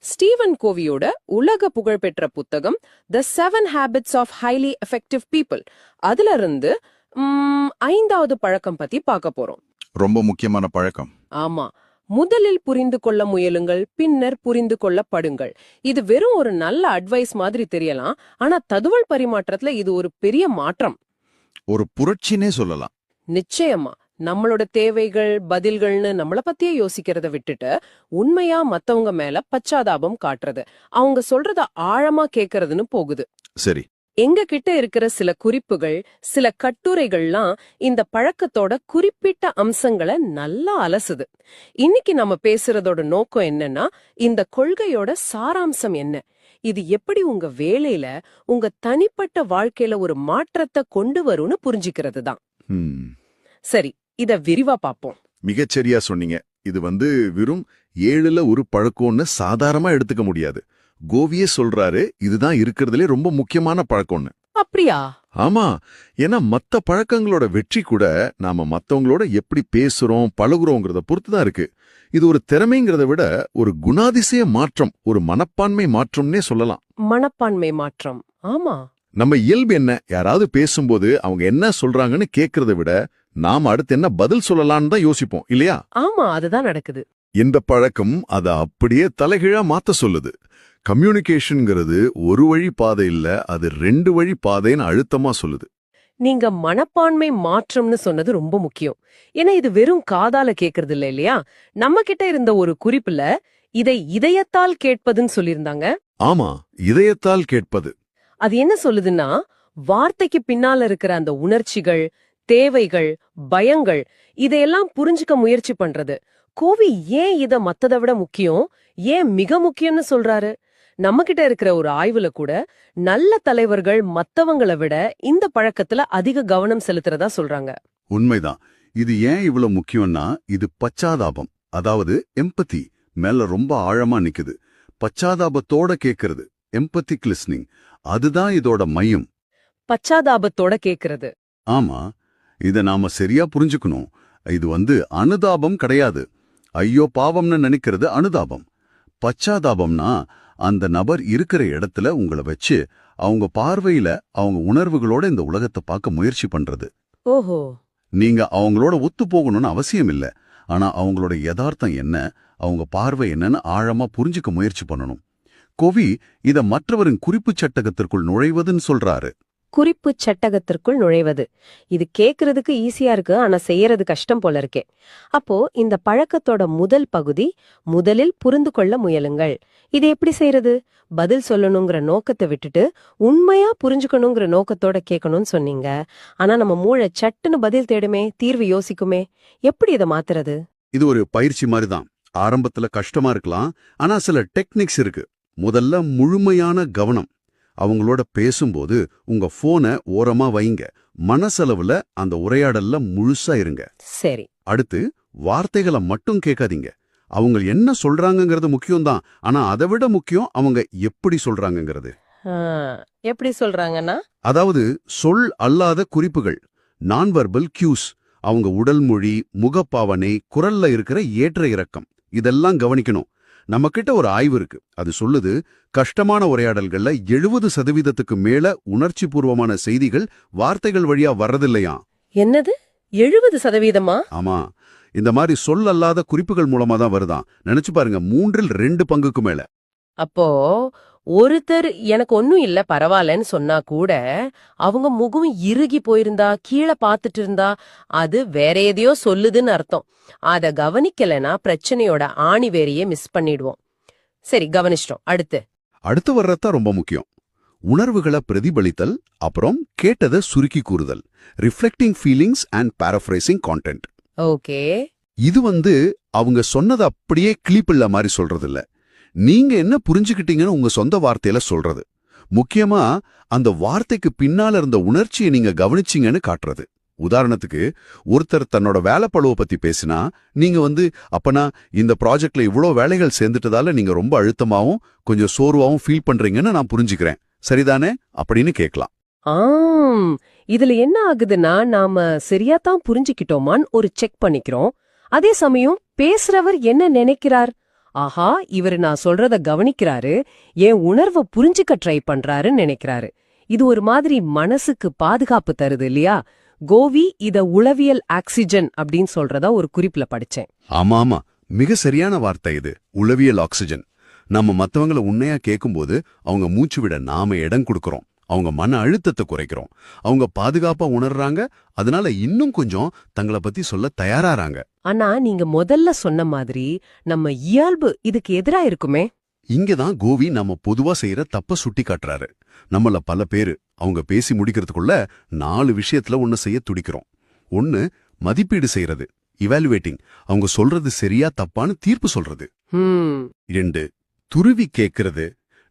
Steven கோவியோட உலக புகழ்பெற்ற புத்தகம் the seven habits of highly effective people அதுல இருந்து ஐந்தாவது பழக்கம் பத்தி பார்க்க போறோம். ரொம்ப முக்கியமான பழக்கம். ஆமா. முதலில் புரிந்து கொள்ள முயலுங்கள் பின்னர் புரிந்து கொள்ளப்படுங்கள். இது வெறும் ஒரு நல்ல அட்வைஸ் மாதிரி தெரியலாம். ஆனா தகவல் பரிமாற்றத்துல இது ஒரு பெரிய மாற்றம். ஒரு புரட்சினே சொல்லலாம். நிச்சயமா. நம்மளோட தேவைகள் பதில்கள்னு நம்மள பத்தியே யோசிக்கிறத விட்டுட்டு உண்மையா மத்தவங்க மேல பச்சாதாபம் காட்டுறது. அவங்க சொல்றத ஆழமா கேக்குறதுன்னு போகுது. சரி. எங்க கிட்ட இருக்கிற சில குறிப்புகள் சில கட்டுரைகள்லாம் இந்த பழக்கத்தோட குறிப்பிட்ட அம்சங்களை நல்லா அலசுது. இன்னைக்கு நம்ம பேசுறதோட நோக்கம் என்னன்னா இந்த கொள்கையோட சாராம்சம் என்ன? இது எப்படி உங்க வேலையில உங்க தனிப்பட்ட வாழ்க்கையில ஒரு மாற்றத்தை கொண்டு வரும்னு புரிஞ்சுக்கிறது தான் சரி இத விரிவா பாப்போம். மிகச்சரியா சொன்னீங்க. இது வந்து வெறும் ஏழுல ஒரு பழக்கம்னு சாதாரணமா எடுத்துக்க முடியாது. கோவியே சொல்றாரு இதுதான் இருக்கிறதுலே ரொம்ப முக்கியமான பழக்கம்னு. அப்படியா? ஆமா. ஏன்னா மத்த பழக்கங்களோட வெற்றி கூட நாம மத்தவங்களோட எப்படி பேசுறோம் பழகுறோங்கிறத பொறுத்து தான் இருக்கு. இது ஒரு திறமைங்கிறத விட ஒரு குணாதிசய மாற்றம் ஒரு மனப்பான்மை மாற்றம்னே சொல்லலாம். மனப்பான்மை மாற்றம். ஆமா. நம்ம இயல்பு என்ன? யாராவது பேசும்போது அவங்க என்ன சொல்றாங்கன்னு கேட்கறத விட நாம அடுத்து என்ன பதில் சொல்லலாம்னு தான் யோசிப்போம் இல்லையா? ஆமா அதுதான் நடக்குது. இந்த பழக்கம் அதை அப்படியே தலைகீழா மாத்த சொல்லுது. கம்யூனிகேஷன்ங்கிறது ஒரு வழி பாதை இல்ல அது ரெண்டு வழி பாதைன்னு அழுத்தமா சொல்லுது. நீங்க மனப்பான்மை மாற்றம்னு சொன்னது ரொம்ப முக்கியம். ஏன்னா இது வெறும் காதால கேக்குறது இல்ல இல்லையா? நம்ம கிட்ட இருந்த ஒரு குறிப்புல இதை இதயத்தால் கேட்பதுன்னு சொல்லியிருந்தாங்க. ஆமா இதயத்தால் கேட்பது. அது என்ன சொல்லுதுன்னா வார்த்தைக்கு பின்னால இருக்கிற அந்த உணர்ச்சிகள் தேவைகள் பயங்கள் இதையெல்லாம் புரிஞ்சுக்க முயற்சி பண்றது. கோவி ஏன் இத மத்தத விட முக்கியம்? ஏன் மிக முக்கியம்னு சொல்றாரு? நம்ம கிட்ட இருக்கிற ஒரு ஆய்வுல கூட நல்ல தலைவர்கள் மத்தவங்கள விட இந்த பழக்கத்துல அதிக கவனம் செலுத்துறதா சொல்றாங்க. உண்மைதான். இது ஏன் இவ்வளவு முக்கியம்னா இது பச்சாதாபம். அதாவது எம்பத்தி மேல ரொம்ப ஆழமா நிக்குது. பச்சாதாபத்தோட கேக்குறது. எம்பத்திக் லிஸ்னிங் அதுதான் இதோட மையம். பச்சாதாபத்தோட கேக்குறது. ஆமா இத நாம சரியா புரிஞ்சுக்கணும். இது வந்து அனுதாபம் கிடையாது. ஐயோ பாவம்னு நினைக்கிறது அனுதாபம். பச்சாதாபம்னா அந்த நபர் இருக்கிற இடத்துல உங்களை வச்சு அவங்க பார்வையில அவங்க உணர்வுகளோட இந்த உலகத்தை பார்க்க முயற்சி பண்றது. ஓஹோ. நீங்க அவங்களோட ஒத்து போகணும்னு அவசியம் இல்ல. ஆனா அவங்களோட யதார்த்தம் என்ன அவங்க பார்வை என்னன்னு ஆழமா புரிஞ்சுக்க முயற்சி பண்ணணும். கோவி இத மற்றவரின் குறிப்புச் சட்டகத்திற்குள் நுழைவதுன்னு சொல்றாரு. குறிப்பு சட்டகத்திற்குள் நுழைவது. இது கேக்குறதுக்கு ஈஸியா இருக்கு ஆனா செய்யறது கஷ்டம் போல இருக்கே. அப்போ இந்த பழக்கத்தோட முதல் பகுதி முதலில் புரிந்து கொள்ள முயலுங்கள். இது எப்படி செய்யறது? பதில் சொல்லணுங்கிற நோக்கத்தை விட்டுட்டு உண்மையா புரிஞ்சுக்கணுங்கிற நோக்கத்தோட கேட்கணும்னு சொன்னீங்க. ஆனா நம்ம மூளை சட்டுன்னு பதில் தேடுமே தீர்வு யோசிக்குமே. எப்படி இதை மாத்துறது? இது ஒரு பயிற்சி மாதிரி தான் ஆரம்பத்துல கஷ்டமா இருக்கலாம் ஆனா சில டெக்னிக்ஸ் இருக்கு. முதல்ல முழுமையான கவனம். அவங்களோட பேசும்போது உங்க போனை ஓரமா வைங்க. மனசளவுல அந்த உரையாடல்ல முழுசா இருங்க. சரி. அடுத்து வார்த்தைகளை மட்டும் கேட்காதீங்க. அவங்க என்ன சொல்றாங்கங்கிறது முக்கியம்தான். ஆனா அதை விட முக்கியம் அவங்க எப்படி சொல்றாங்கங்கிறது. எப்படி சொல்றாங்கன்னா? அதாவது சொல் அல்லாத குறிப்புகள் நான் வர்பல் கியூஸ் அவங்க உடல் மொழி முகப்பாவனை குரல்ல இருக்கிற ஏற்ற இறக்கம். இதெல்லாம் கவனிக்கணும். நம்மகிட்ட ஒரு ஆய்வு இருக்கு. அது சொல்லுது கஷ்டமான உரையாடல்கள்ல எழுபது சதவீதத்துக்கு மேல உணர்ச்சி பூர்வமான செய்திகள் வார்த்தைகள் வழியா வர்றதில்லையா? என்னது? எழுபது சதவீதமா? ஆமா. இந்த மாதிரி சொல் அல்லாத குறிப்புகள் மூலமா தான் வருதாம் நினைச்சு பாருங்க மூன்றில் ரெண்டு பங்குக்கு மேல. அப்போ ஒருத்தர் எனக்கு ஒன்னும் இல்ல பரவாயில்லன்னு சொன்னா கூட அவங்க முகம் இறுகி போயிருந்தா கீழே பார்த்துட்டு இருந்தா அது வேற எதையோ சொல்லுதுன்னு அர்த்தம். அத கவனிக்கலைன்னா பிரச்சனையோட ஆணி வேரையே மிஸ் பண்ணிடுவோம். சரி கவனிச்சிட்டோம். அடுத்து. அடுத்து வர்றதுதான் ரொம்ப முக்கியம். உணர்வுகளை பிரதிபலித்தல் அப்புறம் கேட்டதை சுருக்கி கூறுதல். Reflecting feelings and paraphrasing content okay. இது வந்து அவங்க சொன்னதை அப்படியே கிளிப்பிள்ள மாதிரி சொல்றது இல்ல நீங்க என்ன புரிஞ்சுக்கிட்டீங்கன்னு உங்க சொந்த வார்த்தையில சொல்றது. முக்கியமா அந்த வார்த்தைக்கு பின்னால இருந்த உணர்ச்சியை நீங்க கவனிச்சீங்கன்னு காட்டுறது. உதாரணத்துக்கு ஒருத்தர் தன்னோட வேலைப்பழுவை பத்தி பேசினா நீங்க வந்து அப்பனா இந்த ப்ராஜெக்ட்ல இவ்ளோ வேலைகள் சேர்ந்துட்டதால நீங்க ரொம்ப அழுத்தமாவும் கொஞ்சம் சோர்வாவும் ஃபீல் பண்றீங்கன்னு நான் புரிஞ்சுக்கிறேன். சரிதானே? அப்படின்னு கேட்கலாம். ஆம். இதுல என்ன ஆகுதுன்னா நாம சரியா தான் புரிஞ்சுக்கிட்டோமான்னு ஒரு செக் பண்ணிக்கிறோம். அதே சமயம் பேசுறவர் என்ன நினைக்கிறார்? ஆஹா இவரு நான் சொல்றத கவனிக்கிறாரு என் உணர்வை புரிஞ்சுக்க ட்ரை பண்றாருன்னு நினைக்கிறாரு. இது ஒரு மாதிரி மனசுக்கு பாதுகாப்பு தருது இல்லையா? கோவி இத உளவியல் ஆக்சிஜன் அப்படின்னு சொல்றதா ஒரு குறிப்புல படிச்சேன். ஆமா ஆமா. மிக சரியான வார்த்தை இது உளவியல் ஆக்சிஜன். நம்ம மத்தவங்கள உண்மையா கேட்கும்போது அவங்க மூச்சு விட நாம இடம் கொடுக்கறோம். அவங்க மன அழுத்தத்தை குறைக்கிறோம். அவங்க பாதுகாப்பா உணர்றாங்க. அதனால இன்னும் கொஞ்சம் தங்கள பத்தி சொல்ல தயாராறாங்க. ஆனா நீங்க முதல்ல சொன்ன மாதிரி நம்ம இயல்பு இதுக்கு எதிரா இருக்குமே? இங்கதான் கோவி நம்ம பொதுவா செய்யற தப்ப சுட்டி காட்டுறாரு நம்மள பல பேரு அவங்க பேசி முடிக்கிறதுக்குள்ள நாலு விஷயத்துல ஒண்ணு செய்ய துடிக்கிறோம். ஒன்னு மதிப்பீடு செய்யறது இவாலுவேட்டிங் அவங்க சொல்றது சரியா தப்பான்னு தீர்ப்பு சொல்றது. ஹம். இரண்டு துருவி கேட்கறது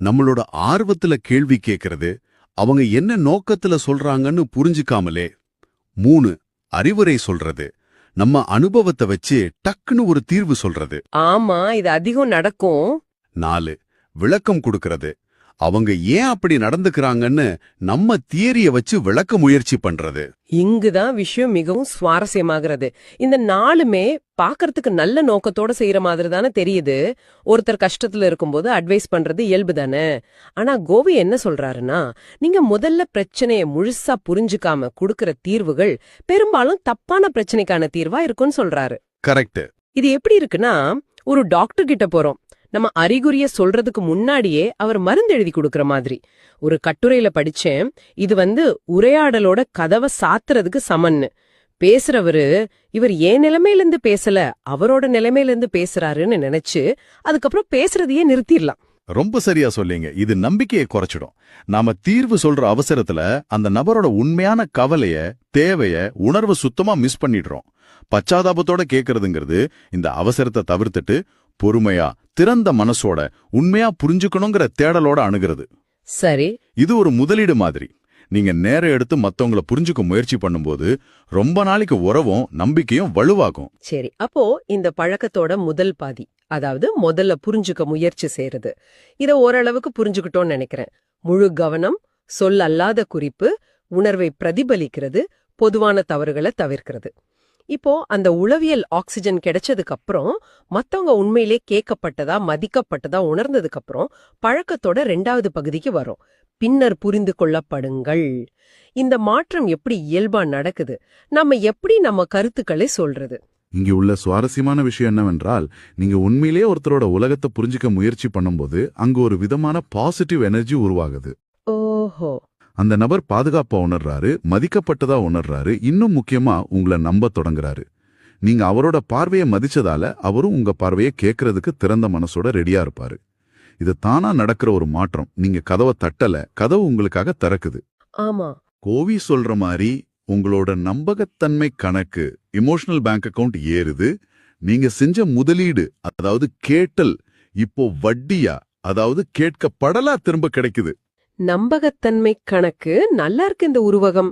நம்மளோட ஆர்வத்துல கேள்வி கேட்கறது அவங்க என்ன நோக்கத்துல சொல்றாங்கன்னு புரிஞ்சுக்காமலே மூணு அறிவுரை சொல்றது. நம்ம அனுபவத்தை வச்சு டக்குன்னு ஒரு தீர்வு சொல்றது. ஆமா இது அதிகம் நடக்கும். நாலு விளக்கம் கொடுக்கறது. அவங்க ஏன் அப்படி நடந்துக்கறாங்கன்னு நம்ம தியரிய வச்சு விளக்க முயற்சி பண்றது. இங்குதான் விஷயம் மிகவும் சுவாரஸ்யமாகிறது. இந்த நாளுமே பாக்கறதுக்கு நல்ல நோக்கத்தோட செய்யற மாதிரி தானே தெரியுது. ஒருத்தர் கஷ்டத்துல இருக்கும்போது அட்வைஸ் பண்றது இயல்பு தானே. ஆனா கோவி என்ன சொல்றாருன்னா நீங்க முதல்ல பிரச்சனைய முழுசா புரிஞ்சுக்காம குடுக்கற தீர்வுகள் பெரும்பாலும் தப்பான பிரச்சனைக்கான தீர்வா இருக்கும்னு சொல்றாரு. கரெக்ட் இது எப்படி இருக்குன்னா ஒரு டாக்டர் கிட்ட போறோம். நம்ம அறிகுறிய சொல்றதுக்கு முன்னாடியே அவர் மருந்து எழுதி கொடுக்கற மாதிரி. ஒரு கட்டுரையில படிச்சேன் இது வந்து உரையாடலோட கதவை சாத்துறதுக்கு சமன்னு. பேசுறவரு இவர் ஏன் நிலைமையில இருந்து பேசல அவரோட நிலைமையில இருந்து பேசுறாருன்னு நினைச்சு அதுக்கப்புறம் பேசுறதையே நிறுத்திடலாம். ரொம்ப சரியா சொல்லீங்க. இது நம்பிக்கையை குறைச்சிடும். நாம தீர்வு சொல்ற அவசரத்துல அந்த நபரோட உண்மையான கவலைய தேவைய உணர்வு சுத்தமா மிஸ் பண்ணிடுறோம். பச்சாதாபத்தோட கேக்குறதுங்கிறது இந்த அவசரத்தை தவிர்த்துட்டு பொறுமையா திறந்த மனசோட உண்மையா புரிஞ்சுக்கணுங்கிற தேடலோட அணுகிறது. சரி. இது ஒரு முதலீடு மாதிரி. நீங்க நேரம் எடுத்து மத்தவங்கள புரிஞ்சுக்க முயற்சி பண்ணும்போது ரொம்ப நாளைக்கு உறவும் நம்பிக்கையும் வலுவாகும். சரி. அப்போ இந்த பழக்கத்தோட முதல் பாதி அதாவது முதல்ல புரிஞ்சுக்க முயற்சி செய்யறது இத ஓரளவுக்கு புரிஞ்சுக்கிட்டோம்னு நினைக்கிறேன். முழு கவனம் சொல் அல்லாத குறிப்பு உணர்வை பிரதிபலிக்கிறது பொதுவான தவறுகளை தவிர்க்கிறது. இப்போ அந்த உளவியல் ஆக்சிஜன் கிடைச்சதுக்கு அப்புறம் மத்தவங்க உண்மையிலே கேட்கப்பட்டதா மதிக்கப்பட்டதா உணர்ந்ததுக்கு அப்புறம் பழக்கத்தோட ரெண்டாவது பகுதிக்கு வரும். பின்னர் புரிந்து கொள்ளப்படுங்கள். இந்த மாற்றம் எப்படி இயல்பா நடக்குது? நம்ம எப்படி நம்ம கருத்துக்களை சொல்றது? இங்க உள்ள சுவாரஸ்யமான விஷயம் என்னவென்றால் நீங்க உண்மையிலேயே ஒருத்தரோட உலகத்தை புரிஞ்சுக்க முயற்சி பண்ணும்போது அங்க ஒரு விதமான பாசிட்டிவ் எனர்ஜி உருவாகுது. ஓஹோ. அந்த நபர் பாதுகாப்பா உணர்றாரு மதிக்கப்பட்டதா உணர்றாரு இன்னும் முக்கியமா உங்களை நம்ப தொடங்குறாரு. நீங்க அவரோட பார்வையை மதிச்சதால அவரும் உங்க பார்வையை கேட்கறதுக்கு திறந்த மனசோட ரெடியா இருப்பாரு. இது தானா நடக்கிற ஒரு மாற்றம். நீங்க கதவை தட்டல கதவு உங்களுக்காக திறக்குது. ஆமா. கோவி சொல்ற மாதிரி உங்களோட நம்பகத்தன்மை கணக்கு இமோஷனல் பேங்க் அக்கவுண்ட் ஏறுது. நீங்க செஞ்ச முதலீடு அதாவது கேட்டல் இப்போ வட்டியா அதாவது கேட்கப்படலா திரும்ப கிடைக்குது. நம்பகத்தன்மை கணக்கு நல்லா இருக்கு இந்த உருவகம்.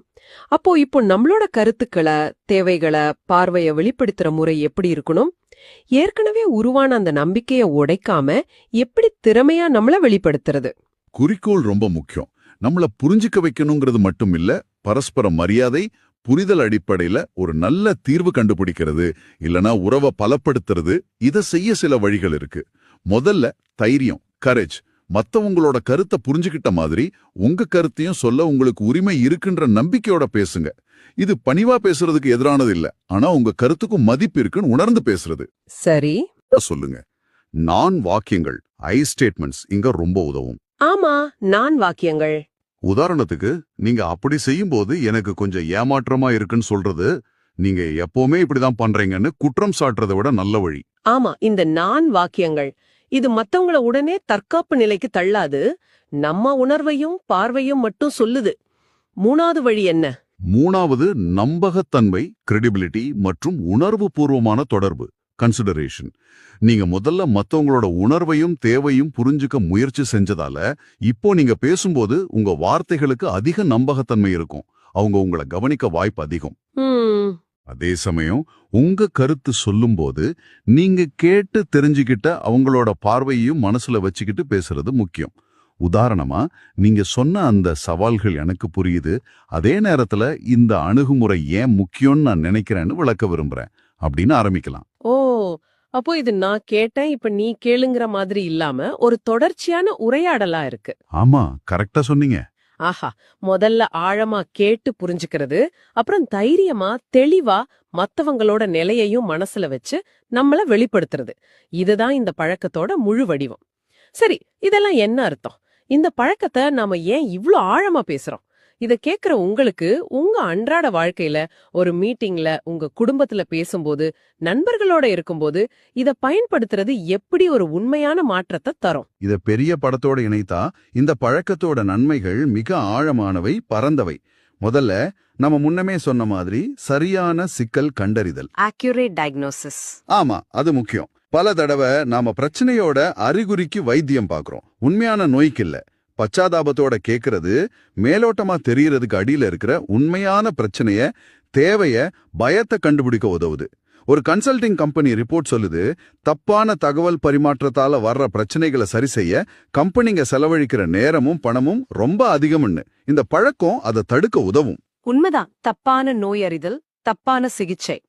அப்போ இப்போ நம்மளோட கருத்துக்களை தேவைகளை பார்வைய வெளிப்படுத்துற முறை எப்படி இருக்கணும்? ஏற்கனவே உருவான அந்த நம்பிக்கைய உடைக்காம எப்படி திறமையா நம்மள வெளிப்படுத்துறது? குறிக்கோள் ரொம்ப முக்கியம். நம்மள புரிஞ்சுக்க வைக்கணுங்கிறது மட்டும் இல்ல பரஸ்பர மரியாதை புரிதல் அடிப்படையில ஒரு நல்ல தீர்வு கண்டுபிடிக்கிறது இல்லனா உறவை பலப்படுத்துறது இத செய்ய சில வழிகள் இருக்கு. முதல்ல தைரியம் கரேஜ் மத்தவங்களோட கருத்தை புரிஞ்சுக்கிட்ட மாதிரி உங்க கருத்தையும் சொல்ல உங்களுக்கு உரிமை இருக்குன்ற நம்பிக்கையோட பேசுங்க. இது பணிவா பேசுறதுக்கு எதிரானது இல்ல. ஆனா உங்க கருத்துக்கும் மதிப்பு இருக்குன்னு உணர்ந்து பேசுறது. சரி. சொல்லுங்க. நான் வாக்கியங்கள் ஐ ஸ்டேட்மெண்ட்ஸ் இங்க ரொம்ப உதவும். ஆமா நான் வாக்கியங்கள். உதாரணத்துக்கு நீங்க அப்படி செய்யும்போது எனக்கு கொஞ்சம் ஏமாற்றமா இருக்குன்னு சொல்றது நீங்க எப்பவுமே இப்படிதான் பண்றீங்கன்னு குற்றம் சாட்டுறதை விட நல்ல வழி. ஆமா இந்த நான் வாக்கியங்கள் இது மத்தவங்கள உடனே தற்காப்பு நிலைக்கு தள்ளாது. நம்ம உணர்வையும் பார்வையும் மட்டும் சொல்லுது. மூணாவது வழி என்ன? மூணாவது நம்பகத்தன்மை கிரெடிபிலிட்டி மற்றும் உணர்வுபூர்வமான தொடர்பு கன்சிடரேஷன் நீங்க முதல்ல மத்தவங்களோட உணர்வையும் தேவையும் புரிஞ்சுக்க முயற்சி செஞ்சதால இப்போ நீங்க பேசும்போது உங்க வார்த்தைகளுக்கு அதிக நம்பகத்தன்மை இருக்கும். அவங்க உங்களை கவனிக்க வாய்ப்பு அதிகம். அதே சமயம் உங்க கருத்து சொல்லும்போது நீங்க கேட்டு தெரிஞ்சுக்கிட்ட அவங்களோட பார்வையையும் மனசுல வச்சுக்கிட்டு பேசுறது முக்கியம். உதாரணமா நீங்க சொன்ன அந்த சவால்கள் எனக்கு புரியுது. அதே நேரத்துல இந்த அணுகுமுறை ஏன் முக்கியம்னு நான் நினைக்கிறேன்னு விளக்க விரும்புறேன். அப்படின்னு ஆரம்பிக்கலாம். ஓ! அப்போ இது நான் கேட்டேன் இப்ப நீ கேளுங்கிற மாதிரி இல்லாம ஒரு தொடர்ச்சியான உரையாடலா இருக்கு. ஆமா கரெக்டா சொன்னீங்க. ஆஹா முதல்ல ஆழமா கேட்டு புரிஞ்சுக்கிறது அப்புறம் தைரியமா தெளிவா மத்தவங்களோட நிலையையும் மனசுல வச்சு நம்மள வெளிப்படுத்துறது. இதுதான் இந்த பழக்கத்தோட முழு வடிவம். சரி இதெல்லாம் என்ன அர்த்தம்? இந்த பழக்கத்தை நாம ஏன் இவ்ளோ ஆழமா பேசுறோம்? இத கேக்குற உங்களுக்கு உங்க அன்றாட வாழ்க்கையில ஒரு மீட்டிங்ல உங்க குடும்பத்துல பேசும்போது நண்பர்களோட இருக்கும்போது இத பயன்படுத்துறது எப்படி ஒரு உண்மையான மாற்றத்தை தரும்? இத பெரிய படத்தோட இணைத்தா இந்த பழக்கத்தோட நன்மைகள் மிக ஆழமானவை பரந்தவை. முதல்ல நம்ம முன்னமே சொன்ன மாதிரி சரியான சிக்கல் கண்டறிதல். ஆக்யூரேட் டயக்னோசிஸ் ஆமா அது முக்கியம். பல தடவை நாம பிரச்சனையோட அறிகுறிக்கு வைத்தியம் பார்க்கறோம் உண்மையான நோய்க்கு இல்ல பச்சாதாபத்தோட கேக்குறது மேலோட்டமா தெரியறதுக்கு அடியில இருக்கிற உண்மையான பிரச்சனைய தேவைய பயத்தை கண்டுபிடிக்க உதவுது. ஒரு கன்சல்டிங் கம்பெனி ரிப்போர்ட் சொல்லுது தப்பான தகவல் பரிமாற்றத்தால வர்ற பிரச்சனைகளை சரி செய்ய கம்பெனிங்க செலவழிக்கிற நேரமும் பணமும் ரொம்ப அதிகம்னு. இந்த பழக்கம் அதை தடுக்க உதவும். உண்மைதான். தப்பான நோயறிதல் தப்பான சிகிச்சை.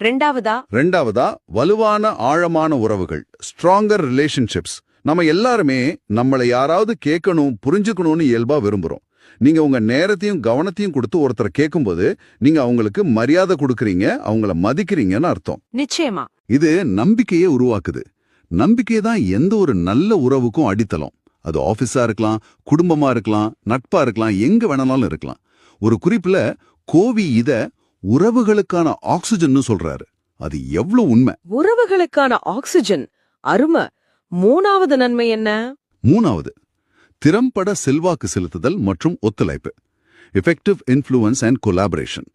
ரெண்டாவதா? ரெண்டாவதா? வலுவான ஆழமான உறவுகள். ஸ்ட்ராங்கர் ரிலேஷன்ஷிப்ஸ் நம்ம எல்லாருமே நம்மளை யாராவது கேட்கணும் புரிஞ்சுக்கணும்னு இயல்பா விரும்புறோம். நீங்க உங்க நேரத்தையும் கவனத்தையும் கொடுத்து ஒருத்தரை கேட்கும்போது நீங்க அவங்களுக்கு மரியாதை கொடுக்கறீங்க அவங்கள மதிக்கிறீங்கன்னு அர்த்தம். நிச்சயமா. இது நம்பிக்கையை உருவாக்குது. நம்பிக்கை தான் எந்த ஒரு நல்ல உறவுக்கும் அடித்தளம். அது ஆபீஸா இருக்கலாம் குடும்பமா இருக்கலாம் நட்பா இருக்கலாம் எங்க வேணாலும் இருக்கலாம். ஒரு குறிப்புல கோவி இத உறவுகளுக்கான ஆக்சிஜன்னு சொல்றாரு. அது எவ்வளவு உண்மை. உறவுகளுக்கான ஆக்சிஜன். அருமை. மூணாவது நன்மை என்ன? மூணாவது திறம்பட செல்வாக்கு செலுத்துதல் மற்றும் ஒத்துழைப்பு எஃபெக்டிவ் இன்ஃப்ளூயன்ஸ் அண்ட் கொலாபரேஷன்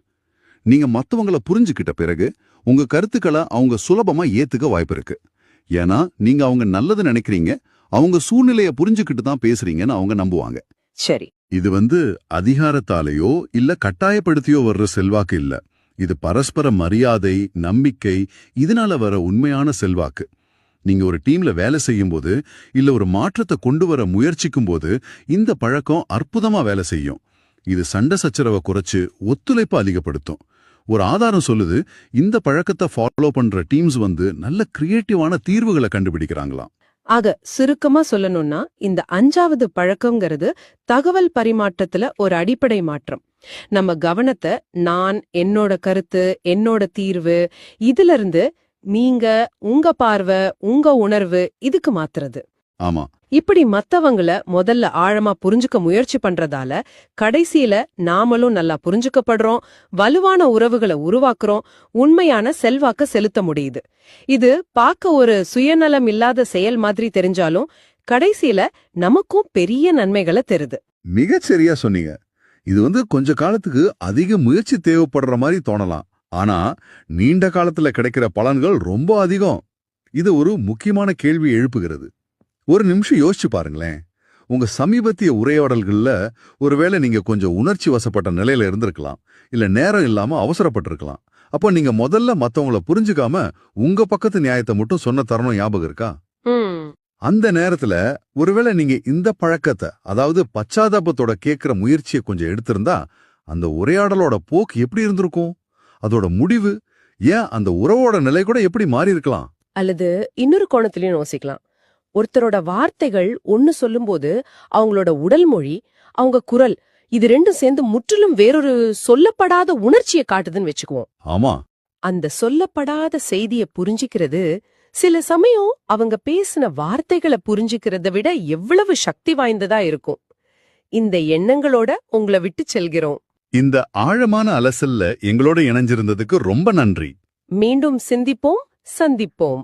நீங்க மத்தவங்கள புரிஞ்சுக்கிட்ட பிறகு உங்க கருத்துக்களை அவங்க சுலபமா ஏத்துக்க வாய்ப்பு இருக்கு. ஏன்னா நீங்க அவங்க நல்லது நினைக்கிறீங்க அவங்க சூழ்நிலைய புரிஞ்சுக்கிட்டு தான் பேசுறீங்கன்னு அவங்க நம்புவாங்க. சரி. இது வந்து அதிகாரத்தாலேயோ இல்ல கட்டாயப்படுத்தியோ வர்ற செல்வாக்கு இல்ல. இது பரஸ்பர மரியாதை நம்பிக்கை இதனால வர உண்மையான செல்வாக்கு. நீங்க ஒரு டீம்ல வேலை செய்யும் போது இல்ல ஒரு மாற்றத்தை கொண்டு வர முயற்சிக்கும் போது இந்த பழக்கம் அற்புதமா வேலை செய்யும். இது சண்டை சச்சரவை குறைச்சு ஒத்துழைப்பை அதிகப்படுத்தும். ஒரு ஆதாரம் சொல்லுது இந்த பழக்கத்தை ஃபாலோ பண்ற டீம்ஸ் வந்து நல்ல கிரியேட்டிவான தீர்வுகளை கண்டுபிடிக்கிறாங்களாம். ஆக சுருக்கமா சொல்லணும்னா இந்த அஞ்சாவது பழக்கம்ங்கிறது தகவல் பரிமாற்றத்துல ஒரு அடிப்படை மாற்றம். நம்ம கவனத்தை நான் என்னோட கருத்து என்னோட தீர்வு இதுல இருந்து நீங்க உங்க பார்வை உங்க உணர்வு இதுக்கு மாத்துறது. ஆமா. இப்படி மத்தவங்கள முதல்ல ஆழமா புரிஞ்சுக்க முயற்சி பண்றதால கடைசியில நாமளும் நல்லா புரிஞ்சுக்கப்படுறோம் வலுவான உறவுகளை உருவாக்குறோம் உண்மையான செல்வாக்க செலுத்த முடியுது. இது பார்க்க ஒரு சுயநலம் இல்லாத செயல் மாதிரி தெரிஞ்சாலும் கடைசியில நமக்கும் பெரிய நன்மைகளை தருது. மிகச் சரியா சொன்னீங்க. இது வந்து கொஞ்ச காலத்துக்கு அதிக முயற்சி தேவைப்படுற மாதிரி தோணலாம். ஆனா நீண்ட காலத்துல கிடைக்கிற பலன்கள் ரொம்ப அதிகம். இது ஒரு முக்கியமான கேள்வி எழுப்புகிறது. ஒரு நிமிஷம் யோசிச்சு பாருங்களேன். உங்க சமீபத்திய உரையாடல்கள்ல ஒருவேளை நீங்க கொஞ்சம் உணர்ச்சி வசப்பட்ட நிலையில இருந்திருக்கலாம். இல்ல நேரம் இல்லாம அவசரப்பட்டிருக்கலாம். அப்போ நீங்க முதல்ல மத்தவங்கள புரிஞ்சுக்காம உங்க பக்கத்து நியாயத்தை மட்டும் சொன்ன தருணம் ஞாபகம் இருக்கா? அந்த நேரத்துல ஒருவேளை நீங்க இந்த பழக்கத்தை அதாவது பச்சாதாபத்தோட கேட்கிற முயற்சியை கொஞ்சம் எடுத்திருந்தா அந்த உரையாடலோட போக்கு எப்படி இருந்திருக்கும்? அதோட முடிவு ஏன் அந்த உறவோட நிலை கூட எப்படி மாறி இருக்கலாம் அல்லது இன்னொரு கோணத்திலையும் யோசிக்கலாம். ஒருத்தரோட வார்த்தைகள் ஒன்னு சொல்லும்போது அவங்களோட உடல் மொழி அவங்க குரல் இது ரெண்டும் சேர்ந்து முற்றிலும் வேறொரு சொல்லப்படாத உணர்ச்சியை காட்டுதுன்னு வச்சுக்குவோம். ஆமா. அந்த சொல்லப்படாத செய்திய புரிஞ்சிக்கிறது சில சமயம் அவங்க பேசின வார்த்தைகளை புரிஞ்சுக்கிறத விட எவ்வளவு சக்தி வாய்ந்ததா இருக்கும். இந்த எண்ணங்களோட உங்களை விட்டு செல்கிறோம். இந்த ஆழமான அலசல்ல எங்களோட இணைஞ்சிருந்ததுக்கு ரொம்ப நன்றி. மீண்டும் சிந்திப்போம் சந்திப்போம்.